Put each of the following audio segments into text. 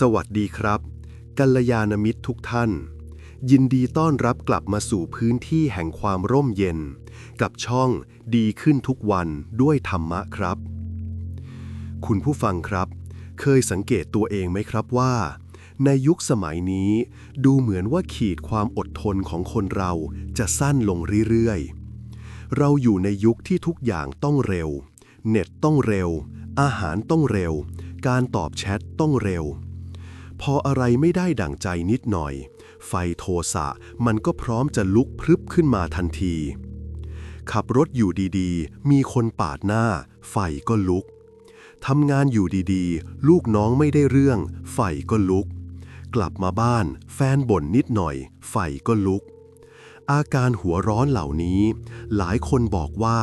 สวัสดีครับ กัลยาณมิตรทุกท่าน ยินดีต้อนรับกลับมาสู่พื้นที่แห่งความร่มเย็น กับช่องดีขึ้นทุกวันด้วยธรรมะครับ คุณผู้ฟังครับ เคยสังเกตตัวเองไหมครับว่า ในยุคสมัยนี้ ดูเหมือนว่าขีดความอดทนของคนเราจะสั้นลงเรื่อยๆ เราอยู่ในยุคที่ทุกอย่างต้องเร็ว เน็ตต้องเร็ว อาหารต้องเร็ว การตอบแชทต้องเร็ว พออะไรไม่ได้ดั่งใจนิดหน่อย ไฟโทสะมันก็พร้อมจะลุกพรึบขึ้นมาทันที ขับรถอยู่ดีๆ มีคนปาดหน้า ไฟก็ลุกทำงานอยู่ดีๆ ลูกน้องไม่ได้เรื่อง ไฟก็ลุก กลับมาบ้าน แฟนบ่นนิดหน่อย ไฟก็ลุก อาการหัวร้อนเหล่านี้ หลายคนบอกว่า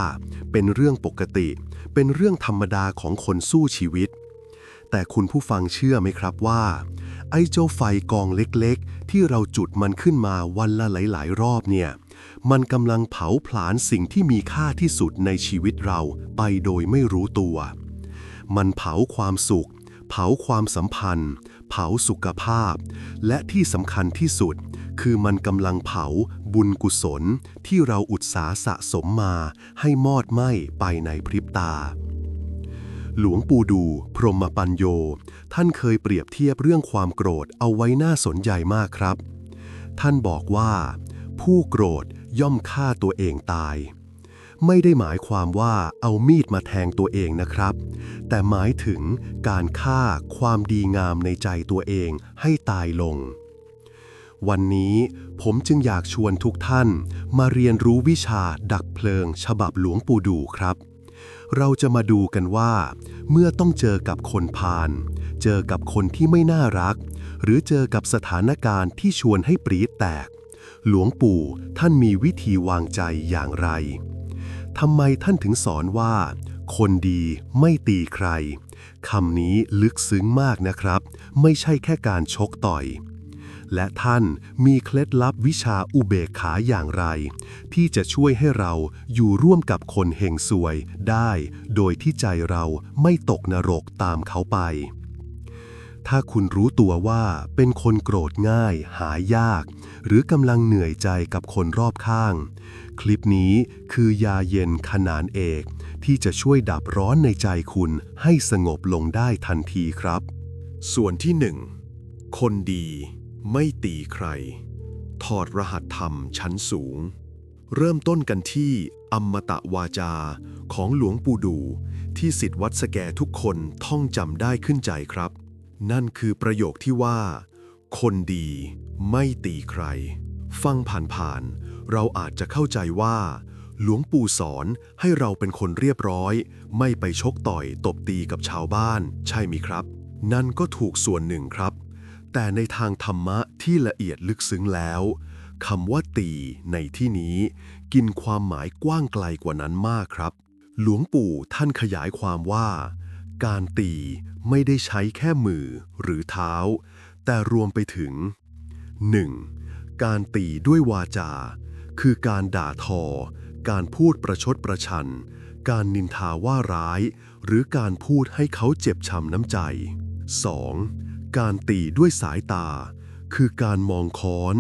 เป็นเรื่องปกติ เป็นเรื่องธรรมดาของคนสู้ชีวิต แต่คุณผู้ฟังเชื่อไหมครับว่า ไอ้เจ้าไฟกองเล็กๆ ที่เราจุดมันขึ้นมาวันละหลายๆ รอบเนี่ย มันกำลังเผาผลาญสิ่งที่มีค่าที่สุดในชีวิตเราไปโดยไม่รู้ตัว มันเผาความสุข เผาความสัมพันธ์ เผาสุขภาพ และที่สำคัญที่สุด คือมันกำลังเผาบุญกุศลที่เราอุตสาห์สะสมมาให้มอดไหม้ไปในพริบตา หลวงปู่ดู พรหมปัญโย ท่านเคยเปรียบเทียบเรื่องความโกรธเอาไว้น่าสนใจมากครับ ท่านบอกว่า ผู้โกรธย่อมฆ่าตัวเองตาย ไม่ได้หมายความว่าเอามีดมาแทงตัวเองนะครับ แต่หมายถึงการฆ่าความดีงามในใจตัวเองให้ตายลงวันนี้ผมจึงอยากชวนทุกท่านมาเรียนรู้วิชาดักเพลิง ฉบับหลวงปู่ดูครับ เราจะมาดูกันว่า เมื่อต้องเจอกับคนพาลเจอกับคนที่ไม่น่ารัก หรือเจอกับสถานการณ์ที่ชวนให้ปรีดแตก หลวงปู่ท่านมีวิธีวางใจอย่างไรทำไมท่านถึงสอนว่า คนดีไม่ตีใครคำนี้ลึกซึ้งมากนะครับ ไม่ใช่แค่การชกต่อย และท่านมีเคล็ดลับวิชาอุเบกขาอย่างไร ที่จะช่วยให้เราอยู่ร่วมกับคนเฮงซวยได้ โดยที่ใจเราไม่ตกนรกตามเขาไป ถ้าคุณรู้ตัวว่าเป็นคนโกรธง่าย หายาก หรือกำลังเหนื่อยใจกับคนรอบข้าง คลิปนี้คือยาเย็นขนานเอก ที่จะช่วยดับร้อนในใจคุณให้สงบลงได้ทันทีครับ ส่วนที่หนึ่งคนดี ไม่ตีใคร ถอดรหัสธรรมชั้นสูง เริ่มต้นกันที่อมตะวาจาของหลวงปู่ดู ที่สิทธิวัดสแกทุกคนท่องจำได้ขึ้นใจครับ นั่นคือประโยคที่ว่า คนดีไม่ตีใคร ฟังผ่านๆเราอาจจะเข้าใจว่า หลวงปู่สอนให้เราเป็นคนเรียบร้อย ไม่ไปชกต่อยตบตีกับชาวบ้าน ใช่ไหมครับ นั่นก็ถูกส่วนหนึ่งครับ แต่ในทางธรรมะที่ละเอียดลึกซึ้งแล้วคำว่าตีในที่นี้ กินความหมายกว้างไกลกว่านั้นมากครับ หลวงปู่ท่านขยายความว่า การตีไม่ได้ใช้แค่มือหรือเท้า แต่รวมไปถึง 1. การตีด้วยวาจา คือการด่าทอ การพูดประชดประชัน การนินทาว่าร้าย หรือการพูดให้เขาเจ็บช้ำน้ำใจ 2. การตีด้วยสายตา คือการมองค้อน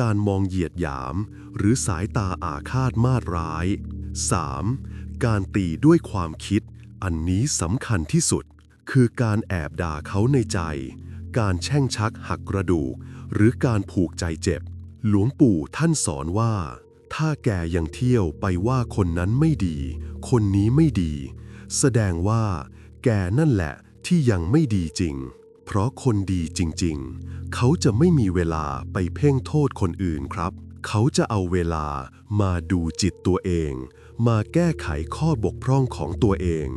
การมองเหยียดหยาม หรือสายตาอาฆาตมาดร้าย 3. การตีด้วยความคิด อันนี้สำคัญที่สุด คือการแอบด่าเขาในใจ การแช่งชักหักกระดูก หรือการผูกใจเจ็บ หลวงปู่ท่านสอนว่า ถ้าแกยังเที่ยวไปว่าคนนั้นไม่ดี คนนี้ไม่ดี แสดงว่า แกนั่นแหละที่ยังไม่ดีจริง เพราะคนดีจริงๆ เขาจะไม่มีเวลาไปเพ่งโทษคนอื่นครับ เขาจะเอาเวลามาดูจิตตัวเอง มาแก้ไขข้อบกพร่องของตัวเอง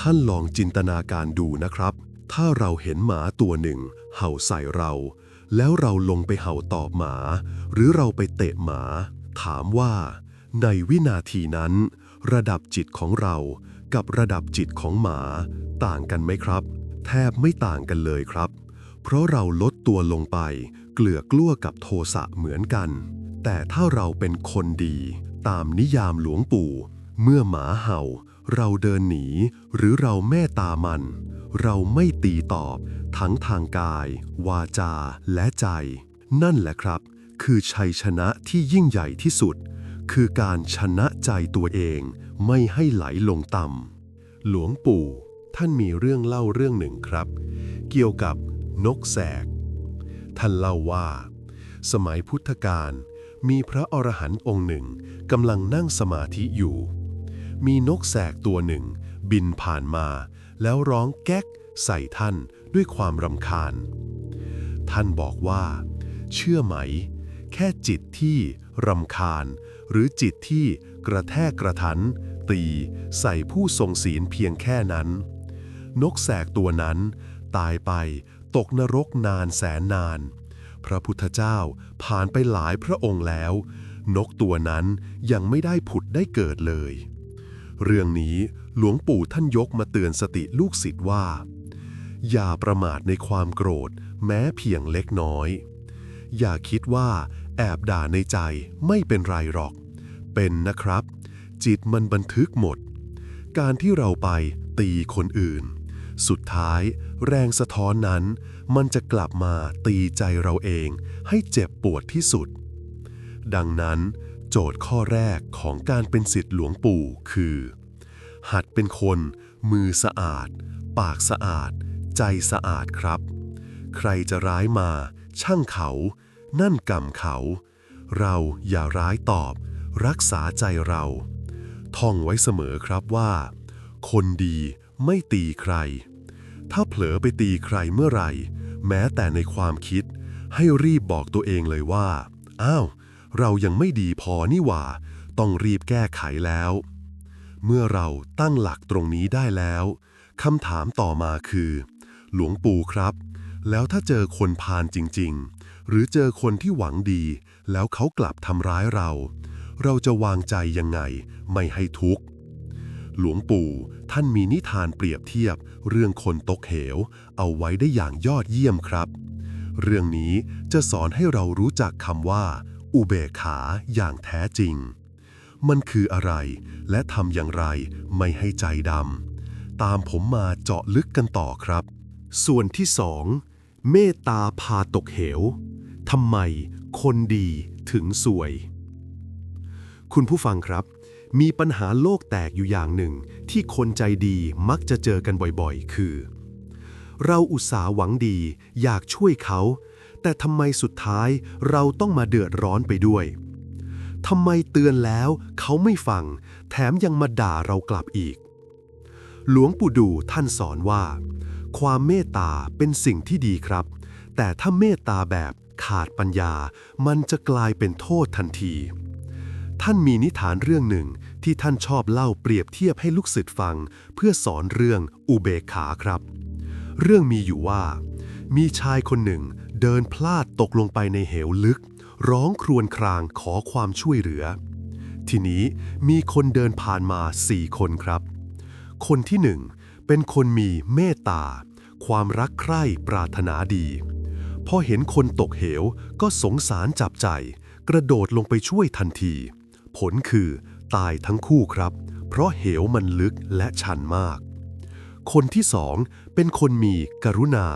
ท่านลองจินตนาการดูนะครับ ถ้าเราเห็นหมาตัวหนึ่ง เห่าใส่เรา แล้วเราลงไปเห่าตอบหมา หรือเราไปเตะหมา ถามว่า ในวินาทีนั้น ระดับจิตของเรากับระดับจิตของหมา ต่างกันไหมครับ แทบไม่ต่างกันเลยครับ เพราะเราลดตัวลงไป เกลือกลั้วกับโทสะเหมือนกัน แต่ถ้าเราเป็นคนดี ตามนิยามหลวงปู่ เมื่อหมาเห่า เราเดินหนี หรือเราเมตตามัน เราไม่ตีตอบ ทั้งทางกาย วาจา และใจ นั่นแหละครับ คือชัยชนะที่ยิ่งใหญ่ที่สุด คือการชนะใจตัวเอง ไม่ให้ไหลลงต่ำหลวงปู่ ท่านมีเรื่องเล่าเรื่องหนึ่งครับ เกี่ยวกับนกแสก ท่านเล่าว่า สมัยพุทธกาลมีพระอรหันต์องค์หนึ่งกำลังนั่งสมาธิอยู่ มีนกแสกตัวหนึ่ง บินผ่านมา แล้วร้องแก๊กใส่ท่านด้วยความรำคาญ ท่านบอกว่า เชื่อไหม แค่จิตที่รำคาญ หรือจิตที่กระแทกกระทัน ตีใส่ผู้ทรงศีลเพียงแค่นั้น นกแสกตัวนั้น ตายไปตกนรกนานแสนนาน พระพุทธเจ้าผ่านไปหลายพระองค์แล้ว นกตัวนั้นยังไม่ได้ผุดได้เกิดเลย เรื่องนี้หลวงปู่ท่านยกมาเตือนสติลูกศิษย์ว่า อย่าประมาทในความโกรธแม้เพียงเล็กน้อย อย่าคิดว่าแอบด่าในใจไม่เป็นไรหรอก เป็นนะครับ จิตมันบันทึกหมด การที่เราไปตีคนอื่น สุดท้าย แรงสะท้อนนั้น มันจะกลับมาตีใจเราเองให้เจ็บปวดที่สุด ดังนั้น โจทย์ข้อแรกของการเป็นศิษย์หลวงปู่คือ หัดเป็นคน มือสะอาด ปากสะอาด ใจสะอาดครับ ใครจะร้ายมา ช่างเขา นั่นกรรมเขา เราอย่าร้ายตอบ รักษาใจเรา ท่องไว้เสมอครับว่า คนดีไม่ตีใคร ถ้าเผลอไปตีใครเมื่อไหร่ แม้แต่ในความคิด ให้รีบบอกตัวเองเลยว่า อ้าว เรายังไม่ดีพอนี่หว่า ต้องรีบแก้ไขแล้ว เมื่อเราตั้งหลักตรงนี้ได้แล้วคำถามต่อมาคือ หลวงปู่ครับ แล้วถ้าเจอคนพาลจริง ๆ หรือเจอคนที่หวังดี แล้วเขากลับทำร้ายเรา เราจะวางใจยังไง ไม่ให้ทุกข์ หลวงปู่ ท่านมีนิทานเปรียบเทียบ เรื่องคนตกเหว เอาไว้ได้อย่างยอดเยี่ยมครับ เรื่องนี้จะสอนให้เรารู้จักคำว่า อุเบกขาอย่างแท้จริง มันคืออะไร และทำอย่างไรไม่ให้ใจดำตามผมมาเจาะลึกกันต่อครับ ส่วนที่สองเมตตาพาตกเหวทำไมคนดีถึงสวย คุณผู้ฟังครับ มีปัญหาโลกแตกอยู่อย่างหนึ่ง ที่คนใจดีมักจะเจอกันบ่อยๆ คือ เราอุตส่าห์หวังดี อยากช่วยเขา แต่ทำไมสุดท้ายเราต้องมาเดือดร้อนไปด้วยทำไมเตือนแล้วเขาไม่ฟัง แถมยังมาด่าเรากลับอีก หลวงปู่ดูท่านสอนว่า ความเมตตาเป็นสิ่งที่ดีครับ แต่ถ้าเมตตาแบบขาดปัญญา มันจะกลายเป็นโทษทันที ท่านมีนิทานเรื่องหนึ่ง ที่ท่านชอบเล่าเปรียบเทียบให้ลูกศิษย์ฟัง เพื่อสอนเรื่องอุเบกขาครับ เรื่องมีอยู่ว่า มีชายคนหนึ่งเดินพลาดตกลงไปในเหวลึก ร้องครวญครางขอความช่วยเหลือ ทีนี้มีคนเดินผ่านมาสี่คนครับ คนที่หนึ่งเป็นคนมีเมตตา ความรักใคร่ปรารถนาดี พอเห็นคนตกเหวก็สงสารจับใจ กระโดดลงไปช่วยทันที ผลคือ ตายทั้งคู่ครับ เพราะเหวมันลึกและชันมาก คนที่สองเป็นคนมีกรุณา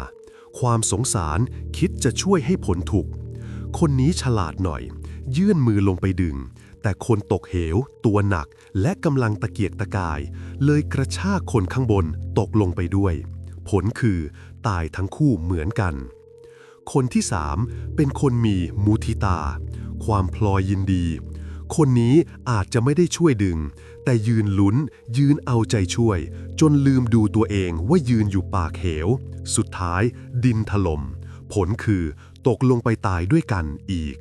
ความสงสารคิดจะช่วยให้ผลถูก คนนี้ฉลาดหน่อย ยื่นมือลงไปดึง แต่คนตกเหว ตัวหนักและกำลังตะเกียกตะกาย เลยกระชากคนข้างบนตกลงไปด้วย ผลคือตายทั้งคู่เหมือนกันคนที่สามเป็นคนมีมุทิตา ความพลอยยินดี คนนี้อาจจะไม่ได้ช่วยดึง แต่ยืนลุ้น ยืนเอาใจช่วย จนลืมดูตัวเองว่ายืนอยู่ปากเหว สุดท้าย ดินถลม่ม ผลคือ ตกลงไปตายด้วยกันอีก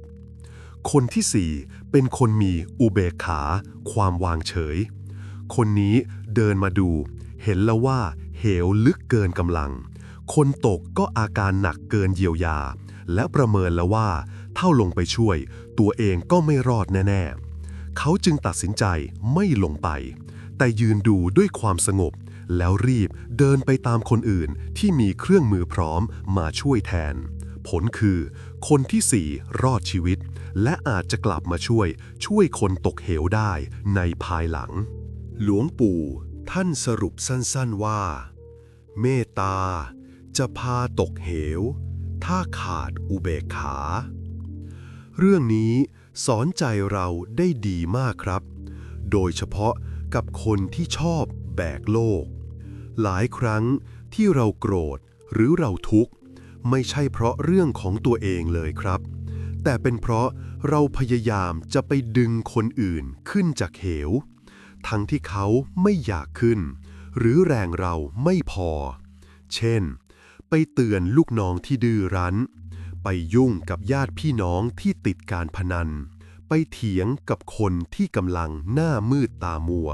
คนที่สี่เป็นคนมีอุเบกขา ความวางเฉย คนนี้เดินมาดู เห็นแล้วว่า เหวลึกเกินกำลัง คนตกก็อาการหนักเกินเยียวยา และประเมินแล้วว่า เท่าลงไปช่วย ตัวเองก็ไม่รอดแน่ ๆ เขาจึงตัดสินใจไม่ลงไป แต่ยืนดูด้วยความสงบ แล้วรีบเดินไปตามคนอื่นที่มีเครื่องมือพร้อมมาช่วยแทน ผลคือ คนที่สี่รอดชีวิต และอาจจะกลับมาช่วย ช่วยคนตกเหวได้ในภายหลัง หลวงปู่ท่านสรุปสั้นๆว่า เมตตาจะพาตกเหว ถ้าขาดอุเบกขา เรื่องนี้สอนใจเราได้ดีมากครับ โดยเฉพาะกับคนที่ชอบแบกโลก หลายครั้งที่เราโกรธหรือเราทุกข์ ไม่ใช่เพราะเรื่องของตัวเองเลยครับ แต่เป็นเพราะเราพยายามจะไปดึงคนอื่นขึ้นจากเหว ทั้งที่เขาไม่อยากขึ้น หรือแรงเราไม่พอ เช่น ไปเตือนลูกน้องที่ดื้อรั้น ไปยุ่งกับญาติพี่น้องที่ติดการพนัน ไปเถียงกับคนที่กำลังหน้ามืดตามัว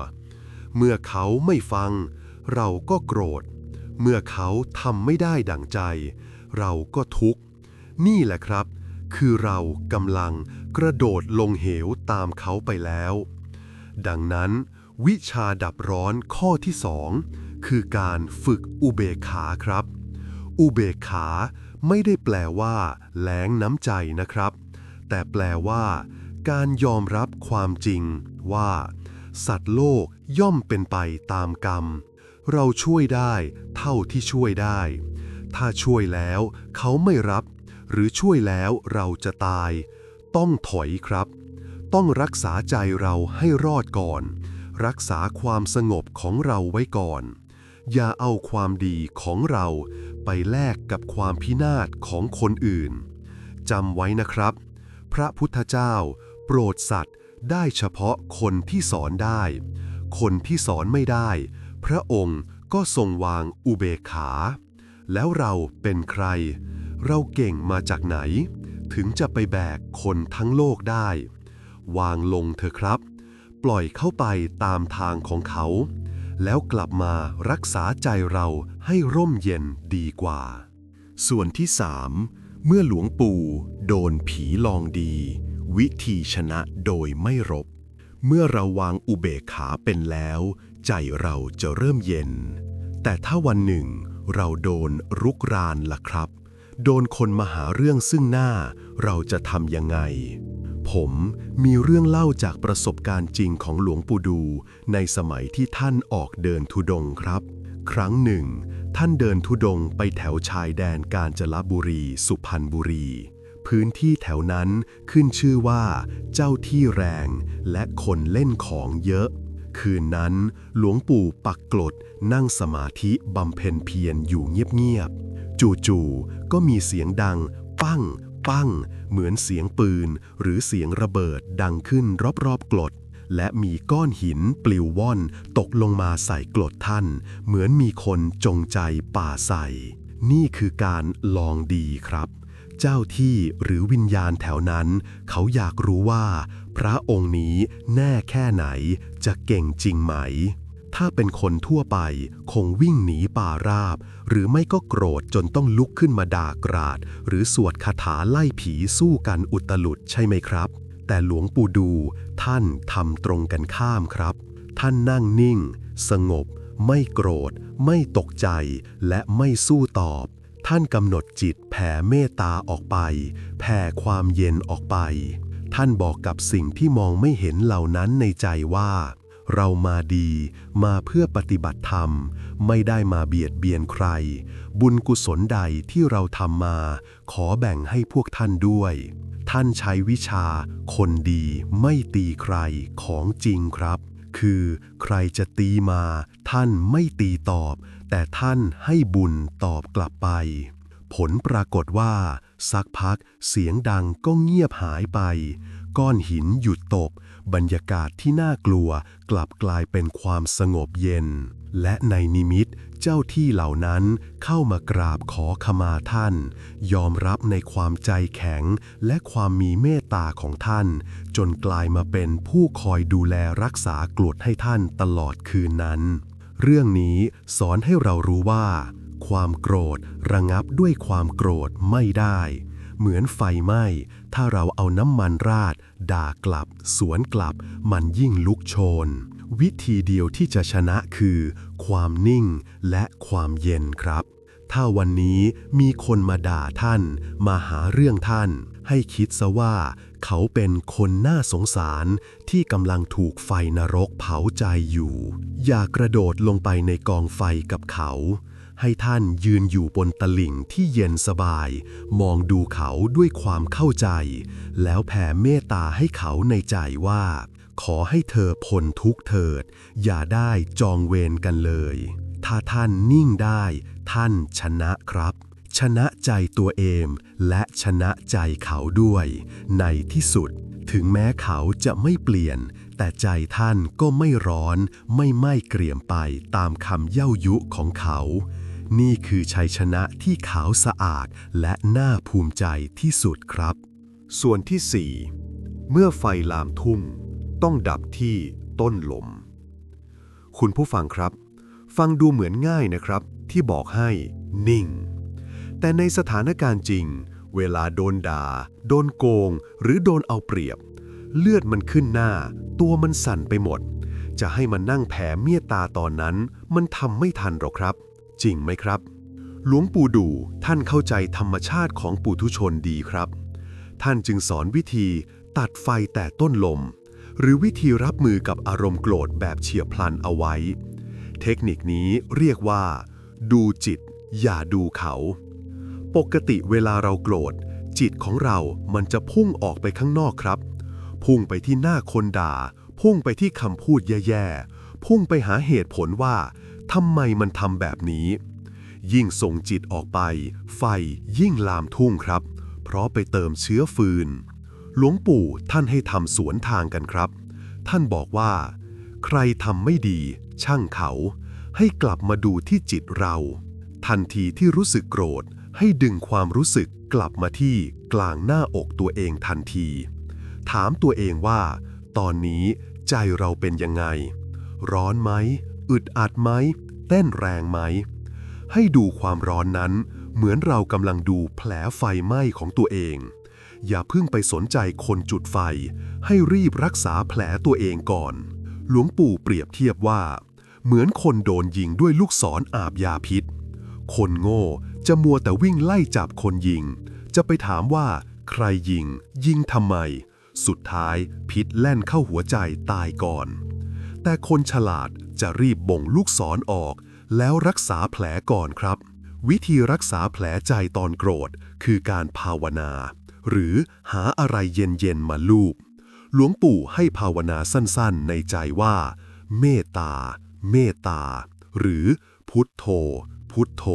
เมื่อเขาไม่ฟัง เราก็โกรธ เมื่อเขาทำไม่ได้ดั่งใจ เราก็ทุกข์ นี่แหละครับ คือเรากำลังกระโดดลงเหวตามเขาไปแล้ว ดังนั้น วิชาดับร้อนข้อที่สองคือการฝึกอุเบกขาครับ อุเบกขา ไม่ได้แปลว่าแหลงน้ำใจนะครับ แต่แปลว่า การยอมรับความจริงว่า สัตว์โลกย่อมเป็นไปตามกรรม เราช่วยได้ เท่าที่ช่วยได้ ถ้าช่วยแล้ว เขาไม่รับ หรือช่วยแล้วเราจะตาย ต้องถอยครับ ต้องรักษาใจเราให้รอดก่อน รักษาความสงบของเราไว้ก่อน อย่าเอาความดีของเราไปแลกกับความพินาศของคนอื่น จำไว้นะครับ พระพุทธเจ้า โปรดสัตว์ได้เฉพาะคนที่สอนได้ คนที่สอนไม่ได้ พระองค์ก็ทรงวางอุเบกขา แล้วเราเป็นใคร เราเก่งมาจากไหน ถึงจะไปแบกคนทั้งโลกได้ วางลงเถอะครับ ปล่อยเข้าไปตามทางของเขา แล้วกลับมารักษาใจเราให้ร่มเย็นดีกว่า ส่วนที่สามเมื่อหลวงปู่โดนผีลองดี วิธีชนะโดยไม่รบ เมื่อเราวางอุเบกขาเป็นแล้ว ใจเราจะเริ่มเย็น แต่ถ้าวันหนึ่งเราโดนรุกรานล่ะครับ โดนคนมาหาเรื่องซึ่งหน้าเราจะทำยังไง ผมมีเรื่องเล่าจากประสบการณ์จริงของหลวงปู่ดู ในสมัยที่ท่านออกเดินทุดงครับ ครั้งหนึ่ง ท่านเดินทุดงไปแถวชายแดนกาญจนบุรี สุพรรณบุรี พื้นที่แถวนั้นขึ้นชื่อว่า เจ้าที่แรงและคนเล่นของเยอะ คืนนั้น หลวงปู่ปักกลดนั่งสมาธิบำเพ็ญเพียรอยู่เงียบๆจู่ๆก็มีเสียงดัง ปั้ง ปั้ง เหมือนเสียงปืน หรือเสียงระเบิดดังขึ้นรอบๆกลดและมีก้อนหินปลิวว่อน ตกลงมาใส่กลดท่าน เหมือนมีคนจงใจป่าใส่ นี่คือการลองดีครับ เจ้าที่หรือวิญญาณแถวนั้น เขาอยากรู้ว่า พระองค์นี้แน่แค่ไหนจะเก่งจริงไหม ถ้าเป็นคนทั่วไปคงวิ่งหนีป่าราบ หรือไม่ก็โกรธจนต้องลุกขึ้นมาด่ากราด หรือสวดคาถาไล่ผีสู้กันอุตลุดใช่ไหมครับ แต่หลวงปู่ดูท่านทำตรงกันข้ามครับ ท่านนั่งนิ่ง สงบ ไม่โกรธ ไม่ตกใจ และไม่สู้ตอบ ท่านกำหนดจิตแผ่เมตตาออกไป แผ่ความเย็นออกไป ท่านบอกกับสิ่งที่มองไม่เห็นเหล่านั้นในใจว่า เรามาดีมาเพื่อปฏิบัติธรรม ไม่ได้มาเบียดเบียนใคร บุญกุศลใดที่เราทำมา ขอแบ่งให้พวกท่านด้วย ท่านใช้วิชา คนดีไม่ตีใครของจริงครับ คือใครจะตีมา ท่านไม่ตีตอบ แต่ท่านให้บุญตอบกลับไป ผลปรากฏว่า สักพักเสียงดังก็เงียบหายไป ก้อนหินหยุดตก บรรยากาศที่น่ากลัวกลับกลายเป็นความสงบเย็น และในนิมิตเจ้าที่เหล่านั้นเข้ามากราบขอขมาท่าน ยอมรับในความใจแข็งและความมีเมตตาของท่าน จนกลายมาเป็นผู้คอยดูแลรักษากรดให้ท่านตลอดคืนนั้น เรื่องนี้สอนให้เรารู้ว่า ความโกรธระงับด้วยความโกรธไม่ได้ เหมือนไฟไหม้ ถ้าเราเอาน้ำมันราด ด่ากลับ สวนกลับ มันยิ่งลุกโชน วิธีเดียวที่จะชนะคือ ความนิ่งและความเย็นครับ ถ้าวันนี้มีคนมาด่าท่าน มาหาเรื่องท่าน ให้คิดซะว่า เขาเป็นคนน่าสงสารที่กำลังถูกไฟนรกเผาใจอยู่ อย่ากระโดดลงไปในกองไฟกับเขา ให้ท่านยืนอยู่บนตลิ่งที่เย็นสบาย มองดูเขาด้วยความเข้าใจ แล้วแผ่เมตตาให้เขาในใจว่า ขอให้เธอพ้นทุกเถิด อย่าได้จองเวรกันเลย ถ้าท่านนิ่งได้ ท่านชนะครับ ชนะใจตัวเองและชนะใจเขาด้วย ในที่สุด ถึงแม้เขาจะไม่เปลี่ยนแต่ใจท่านก็ไม่ร้อนไม่ไหม้เกลี่ยมไปตามคำเย่ายุของเขา นี่คือชัยชนะที่ขาวสะอาดและน่าภูมิใจที่สุดครับ ส่วนที่ 4 เมื่อไฟลามทุ่งต้องดับที่ต้นลม คุณผู้ฟังครับ ฟังดูเหมือนง่ายนะครับ ที่บอกให้นิ่ง แต่ในสถานการณ์จริง เวลาโดนด่า โดนโกง หรือโดนเอาเปรียบ เลือดมันขึ้นหน้า ตัวมันสั่นไปหมด จะให้มันนั่งแผ่เมียตาตอนนั้น มันทำไม่ทันหรอกครับ จริงไหมครับ หลวงปู่ดูท่านเข้าใจธรรมชาติของปุถุชนดีครับ ท่านจึงสอนวิธีตัดไฟแต่ต้นลม หรือวิธีรับมือกับอารมณ์โกรธแบบเฉียบพลันเอาไว้ เทคนิคนี้เรียกว่า ดูจิต อย่าดูเขา ปกติเวลาเราโกรธ จิตของเรามันจะพุ่งออกไปข้างนอกครับ พุ่งไปที่หน้าคนด่า พุ่งไปที่คำพูดแย่ๆ พุ่งไปหาเหตุผลว่า ทำไมมันทำแบบนี้ ยิ่งส่งจิตออกไป ไฟยิ่งลามทุ่งครับ เพราะไปเติมเชื้อฟืน หลวงปู่ท่านให้ทำสวนทางกันครับ ท่านบอกว่า ใครทำไม่ดี ช่างเขา ให้กลับมาดูที่จิตเรา ทันทีที่รู้สึกโกรธ ให้ดึงความรู้สึกกลับมาที่กลางหน้าอกตัวเองทันที ถามตัวเองว่า ตอนนี้ใจเราเป็นยังไง ร้อนไหม อึดอัดไหม เต้นแรงไหม ให้ดูความร้อนนั้น เหมือนเรากำลังดูแผลไฟไหม้ของตัวเอง อย่าเพิ่งไปสนใจคนจุดไฟ ให้รีบรักษาแผลตัวเองก่อน หลวงปู่เปรียบเทียบว่า เหมือนคนโดนยิงด้วยลูกศรออาบยาพิษ คนโง่จะมัวแต่วิ่งไล่จับคนยิง จะไปถามว่า ใครยิง ยิงทำไม สุดท้ายพิษแล่นเข้าหัวใจตายก่อน แต่คนฉลาด จะรีบบ่งลูกศรออก แล้วรักษาแผลก่อนครับ วิธีรักษาแผลใจตอนโกรธ คือการภาวนา หรือหาอะไรเย็นๆมาลูบหลวงปู่ให้ภาวนาสั้นๆ ในใจว่า เมตตา เมตตา หรือพุทโธ พุทโธ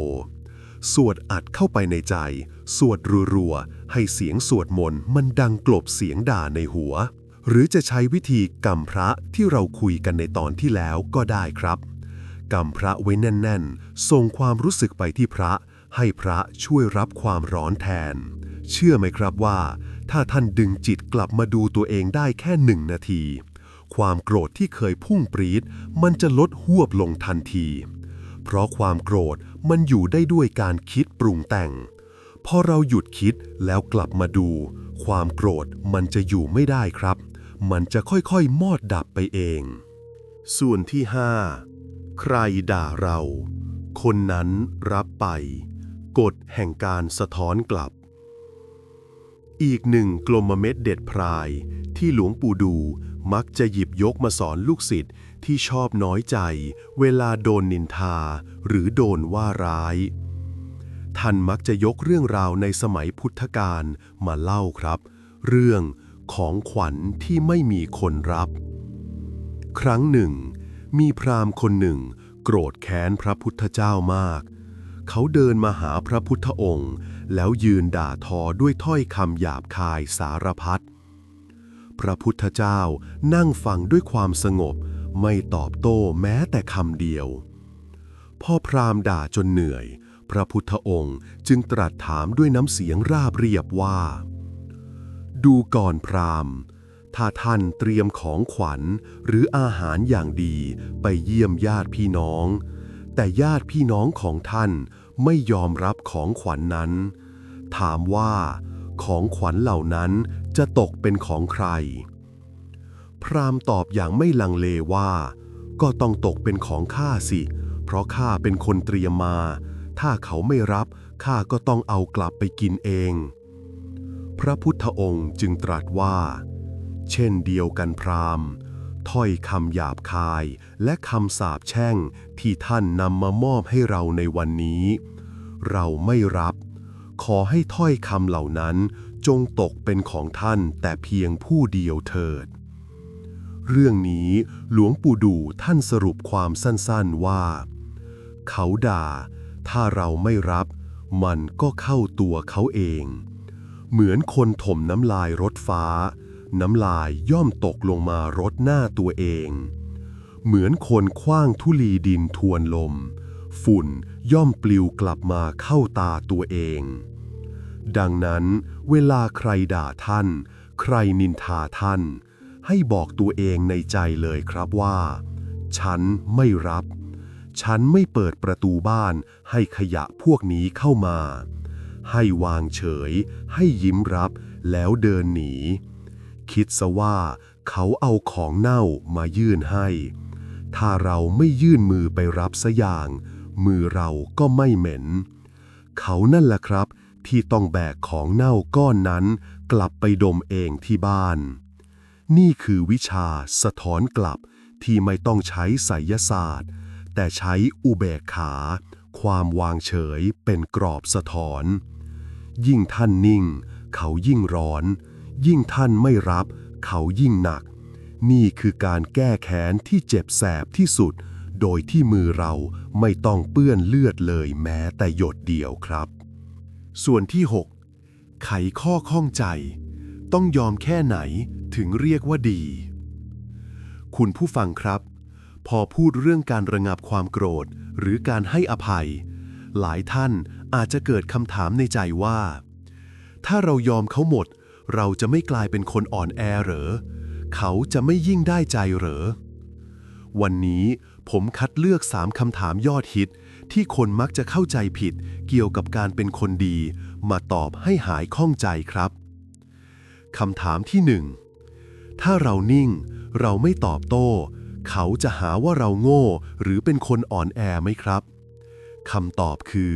สวดอัดเข้าไปในใจ สวดรัวๆ ให้เสียงสวดมนต์มันดังกลบเสียงด่าในหัว หรือจะใช้วิธีกำพระที่เราคุยกันในตอนที่แล้วก็ได้ครับกำพระไว้แน่นๆ ส่งความรู้สึกไปที่พระ ให้พระช่วยรับความร้อนแทน เชื่อไหมครับว่า ถ้าท่านดึงจิตกลับมาดูตัวเองได้แค่หนึ่งนาที ความโกรธที่เคยพุ่งปรีดมันจะลดหวบลงทันที เพราะความโกรธมันอยู่ได้ด้วยการคิดปรุงแต่ง พอเราหยุดคิดแล้วกลับมาดู ความโกรธมันจะอยู่ไม่ได้ครับ มันจะค่อยๆ มอดดับไปเอง ส่วนที่ 5 ใครด่าเรา คนนั้นรับไป กฎแห่งการสะท้อนกลับ อีกหนึ่งกลมเม็ดเด็ดพรายที่หลวงปู่ดูมักจะหยิบยกมาสอนลูกศิษย์ที่ชอบน้อยใจ เวลาโดนนินทา หรือโดนว่าร้าย ท่านมักจะยกเรื่องราวในสมัยพุทธกาลมาเล่าครับ เรื่อง ของขวัญที่ไม่มีคนรับ ครั้งหนึ่ง มีพราหมณ์คนหนึ่ง โกรธแค้นพระพุทธเจ้ามาก เขาเดินมาหาพระพุทธองค์ แล้วยืนด่าทอด้วยถ้อยคำหยาบคายสารพัดพระพุทธเจ้านั่งฟังด้วยความสงบ ไม่ตอบโต้แม้แต่คำเดียว พ่อพราหมณ์ด่าจนเหนื่อย พระพุทธองค์จึงตรัสถามด้วยน้ำเสียงราบเรียบว่า ดูก่อนพราหมณ์ ถ้าท่านเตรียมของขวัญหรืออาหารอย่างดีไปเยี่ยมญาติพี่น้อง แต่ญาติพี่น้องของท่านไม่ยอมรับของขวัญนนั้น ถามว่า ของขวัญเหล่านั้นจะตกเป็นของใคร พราหมณ์ตอบอย่างไม่ลังเลว่า ก็ต้องตกเป็นของข้าสิ เพราะข้าเป็นคนเตรียมมา ถ้าเขาไม่รับข้าก็ต้องเอากลับไปกินเอง พระพุทธองค์จึงตรัสว่า เช่นเดียวกันพราหมณ์ถ้อยคำหยาบคายและคำสาปแช่งที่ท่านนำมามอบให้เราในวันนี้ เราไม่รับ ขอให้ถ้อยคำเหล่านั้นจงตกเป็นของท่านแต่เพียงผู้เดียวเถิด เรื่องนี้หลวงปู่ดูท่านสรุปความสั้นๆว่า เขาด่า ถ้าเราไม่รับ มันก็เข้าตัวเขาเอง เหมือนคนถมน้ำลายรถฟ้า น้ำลายย่อมตกลงมารถหน้าตัวเอง เหมือนคนคว้างทุลีดินทวนลม ฝุ่นย่อมปลิวกลับมาเข้าตาตัวเอง ดังนั้นเวลาใครด่าท่าน ใครนินทาท่าน ให้บอกตัวเองในใจเลยครับว่า ฉันไม่รับ ฉันไม่เปิดประตูบ้านให้ขยะพวกนี้เข้ามา ให้วางเฉย ให้ยิ้มรับ แล้วเดินหนี คิดซะว่าเขาเอาของเน่ามายื่นให้ ถ้าเราไม่ยื่นมือไปรับสอย่าง มือเราก็ไม่เหม็น เขานั่นแหละครับ ที่ต้องแบกของเน่าก้อนนั้น กลับไปดมเองที่บ้าน นี่คือวิชาสะท้อนกลับที่ไม่ต้องใช้ไสยศาสตร์ แต่ใช้อุเบกขา ความวางเฉยเป็นกรอบสะท้อน ยิ่งท่านนิ่ง เขายิ่งร้อน ยิ่งท่านไม่รับ เขายิ่งหนัก นี่คือการแก้แค้นที่เจ็บแสบที่สุด โดยที่มือเราไม่ต้องเปื้อนเลือดเลยแม้แต่หยดเดียวครับ ส่วนที่ 6 ไขข้อข้องใจ ต้องยอมแค่ไหนถึงเรียกว่าดี คุณผู้ฟังครับ พอพูดเรื่องการระงับความโกรธหรือการให้อภัย หลายท่าน อาจจะเกิดคำถามในใจว่า ถ้าเรายอมเขาหมด เราจะไม่กลายเป็นคนอ่อนแอเหรอ เขาจะไม่ยิ่งได้ใจเหรอ วันนี้ผมคัดเลือก 3คำถามยอดฮิต ที่คนมักจะเข้าใจผิด เกี่ยวกับการเป็นคนดี มาตอบให้หายข้องใจครับคำถามที่ 1 ถ้าเรานิ่ง เราไม่ตอบโต้ เขาจะหาว่าเราโง่ หรือเป็นคนอ่อนแอไหมครับคำตอบคือ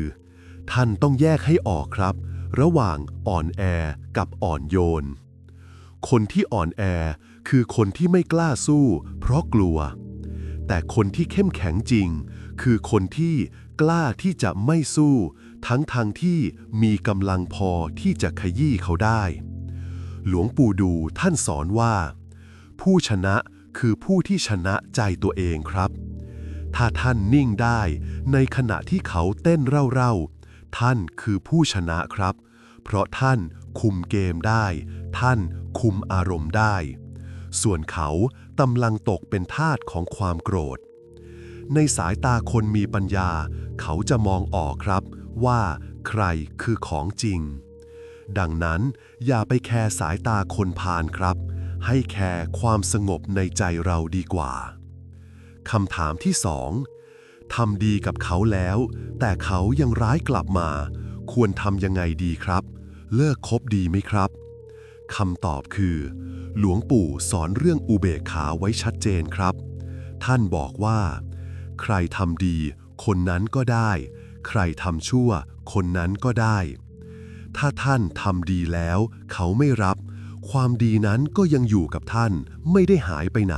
ท่านต้องแยกให้ออกครับ ระหว่างอ่อนแอกับอ่อนโยน คนที่อ่อนแอคือคนที่ไม่กล้าสู้ เพราะกลัว แต่คนที่เข้มแข็งจริง คือคนที่กล้าที่จะไม่สู้ ทั้งทางที่มีกำลังพอที่จะขยี้เขาได้ หลวงปู่ดูท่านสอนว่า ผู้ชนะคือผู้ที่ชนะใจตัวเองครับ ถ้าท่านนิ่งได้ในขณะที่เขาเต้นเร่าๆ ท่านคือผู้ชนะครับ เพราะท่านคุมเกมได้ ท่านคุมอารมณ์ได้ ส่วนเขากำลังตกเป็นทาสของความโกรธ ในสายตาคนมีปัญญา เขาจะมองออกครับว่าใครคือของจริง ดังนั้นอย่าไปแคร์สายตาคนพาลครับ ให้แคร์ความสงบในใจเราดีกว่าคำถามที่สอง ทำดีกับเขาแล้ว แต่เขายังร้ายกลับมา ควรทำยังไงดีครับ เลิกคบดีไหมครับคำตอบคือ หลวงปู่สอนเรื่องอุเบกขาไว้ชัดเจนครับ ท่านบอกว่า ใครทำดีคนนั้นก็ได้ ใครทำชั่ว คนนั้นก็ได้ ถ้าท่านทำดีแล้ว เขาไม่รับ ความดีนั้นก็ยังอยู่กับท่านไม่ได้หายไปไหน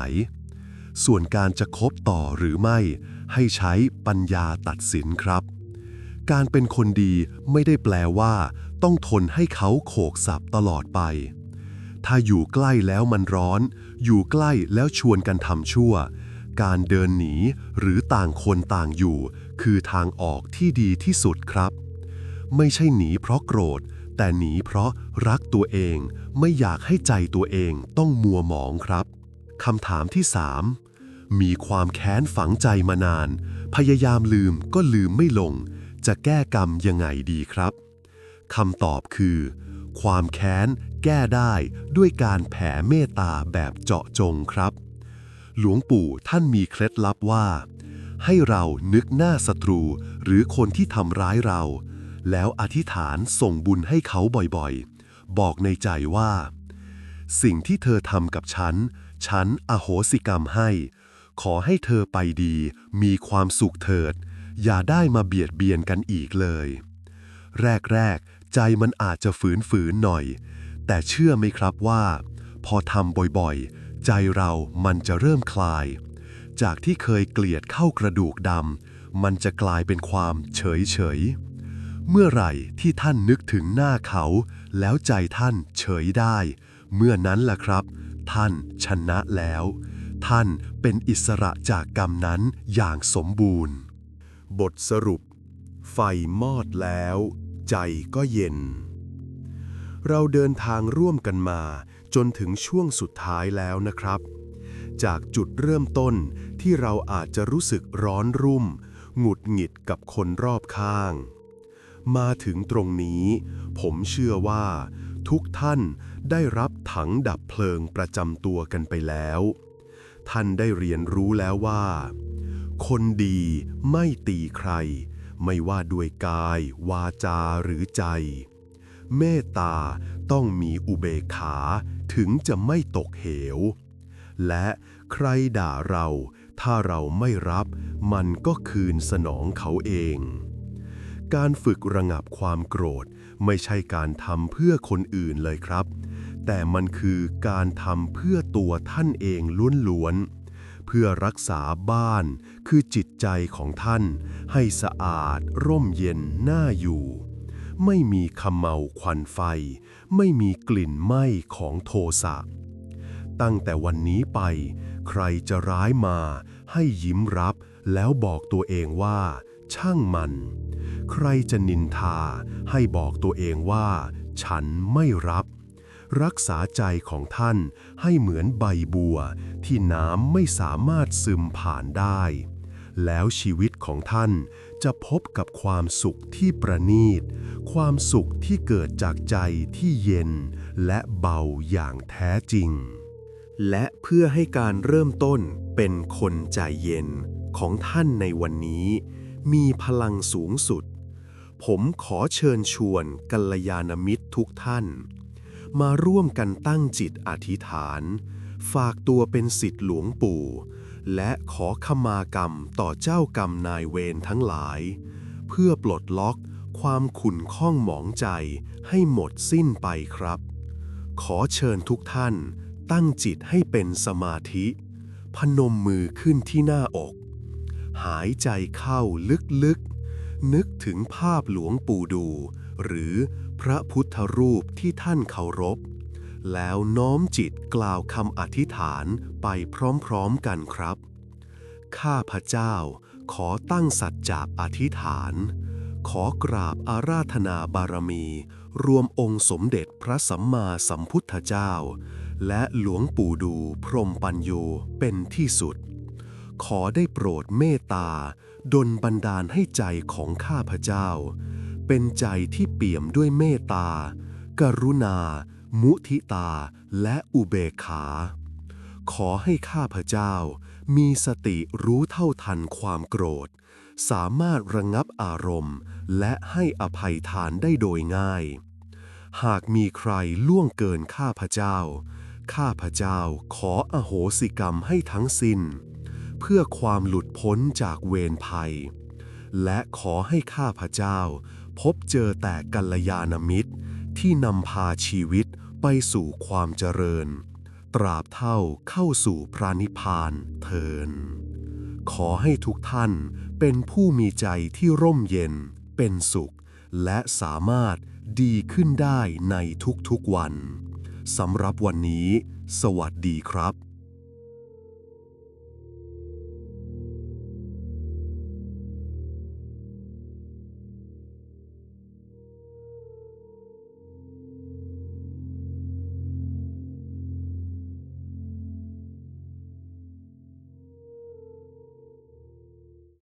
ส่วนการจะคบต่อหรือไม่ ให้ใช้ปัญญาตัดสินครับ การเป็นคนดีไม่ได้แปลว่า ต้องทนให้เขาโขกสับตลอดไป ถ้าอยู่ใกล้แล้วมันร้อน อยู่ใกล้แล้วชวนกันทำชั่ว การเดินหนีหรือต่างคนต่างอยู่ คือทางออกที่ดีที่สุดครับ ไม่ใช่หนีเพราะโกรธ แต่หนีเพราะรักตัวเอง ไม่อยากให้ใจตัวเองต้องมัวหมองครับคำถามที่ 3 มีความแค้นฝังใจมานาน พยายามลืมก็ลืมไม่ลง จะแก้กรรมยังไงดีครับคำตอบคือ ความแค้นแก้ได้ด้วยการแผ่เมตตาแบบเจาะจงครับ หลวงปู่ท่านมีเคล็ดลับว่า ให้เรานึกหน้าศัตรูหรือคนที่ทำร้ายเรา แล้วอธิษฐานส่งบุญให้เขาบ่อยๆ บอกในใจว่า สิ่งที่เธอทำกับฉัน ฉันอโหสิกรรมให้ ขอให้เธอไปดี มีความสุขเถิด อย่าได้มาเบียดเบียนกันอีกเลย แรกๆ ใจมันอาจจะฝืนฝืนๆหน่อย แต่เชื่อไหมครับว่า พอทำบ่อยๆ ใจเรามันจะเริ่มคลาย จากที่เคยเกลียดเข้ากระดูกดำมันจะกลายเป็นความเฉยๆเมื่อไหร่ที่ท่านนึกถึงหน้าเขา แล้วใจท่านเฉยได้ เมื่อนั้นล่ะครับ ท่านชนะแล้ว ท่าน เป็นอิสระจากกรรมนั้นอย่างสมบูรณ์ บทสรุป ไฟมอดแล้ว ใจก็เย็น เราเดินทางร่วมกันมาจนถึงช่วงสุดท้ายแล้วนะครับ จากจุดเริ่มต้นที่เราอาจจะรู้สึกร้อนรุ่ม หงุดหงิดกับคนรอบข้าง มาถึงตรงนี้ ผมเชื่อว่า ทุกท่านได้รับถังดับเพลิงประจำตัวกันไปแล้ว ท่านได้เรียนรู้แล้วว่า คนดีไม่ตีใคร ไม่ว่าด้วยกาย วาจาหรือใจ เมตตาต้องมีอุเบกขาถึงจะไม่ตกเหว และใครด่าเรา ถ้าเราไม่รับ มันก็คืนสนองเขาเอง การฝึกระงับความโกรธ ไม่ใช่การทำเพื่อคนอื่นเลยครับ แต่มันคือการทำเพื่อตัวท่านเองล้วนๆ เพื่อรักษาบ้านคือจิตใจของท่าน ให้สะอาดร่มเย็นน่าอยู่ ไม่มีขมเมาควันไฟ ไม่มีกลิ่นไหม้ของโทสะ ตั้งแต่วันนี้ไป ใครจะร้ายมา ให้ยิ้มรับแล้วบอกตัวเองว่า ช่างมัน ใครจะนินทา ให้บอกตัวเองว่า ฉันไม่รับ รักษาใจของท่านให้เหมือนใบบัว ที่น้ำไม่สามารถซึมผ่านได้ แล้วชีวิตของท่านจะพบกับความสุขที่ประณีต ความสุขที่เกิดจากใจที่เย็น และเบาอย่างแท้จริง และเพื่อให้การเริ่มต้นเป็นคนใจเย็นของท่านในวันนี้ มีพลังสูงสุด ผมขอเชิญชวนกัลยาณมิตรทุกท่าน มาร่วมกันตั้งจิตอธิษฐาน ฝากตัวเป็นสิทธิหลวงปู่ และขอขมากรรมต่อเจ้ากรรมนายเวรทั้งหลาย เพื่อปลดล็อกความขุ่นข้องหมองใจให้หมดสิ้นไปครับ ขอเชิญทุกท่านตั้งจิตให้เป็นสมาธิ พนมมือขึ้นที่หน้าอก หายใจเข้าลึกๆนึกถึงภาพหลวงปู่ดู หรือ พระพุทธรูปที่ท่านเคารพ แล้วน้อมจิตกล่าวคำอธิษฐานไปพร้อมๆกันครับ ข้าพเจ้าขอตั้งสัจจะอธิษฐาน ขอกราบอาราธนาบารมี รวมองค์สมเด็จพระสัมมาสัมพุทธเจ้า และหลวงปู่ดูพรมปัญโยเป็นที่สุด ขอได้โปรดเมตตาดลบันดาลให้ใจของข้าพเจ้า เป็นใจที่เปี่ยมด้วยเมตตา กรุณา มุทิตา และอุเบกขา ขอให้ข้าพเจ้า มีสติรู้เท่าทันความโกรธ สามารถระงับอารมณ์ และให้อภัยทานได้โดยง่าย หากมีใครล่วงเกินข้าพเจ้า ข้าพเจ้าขออโหสิกรรมให้ทั้งสิ้น เพื่อความหลุดพ้นจากเวรภัยและขอให้ข้าพเจ้า พบเจอแต่กัลยาณมิตร ที่นำพาชีวิตไปสู่ความเจริญ ตราบเท่าเข้าสู่พระนิพพานเทิน ขอให้ทุกท่านเป็นผู้มีใจที่ร่มเย็น เป็นสุข และสามารถดีขึ้นได้ในทุกๆวัน สำหรับวันนี้ สวัสดีครับ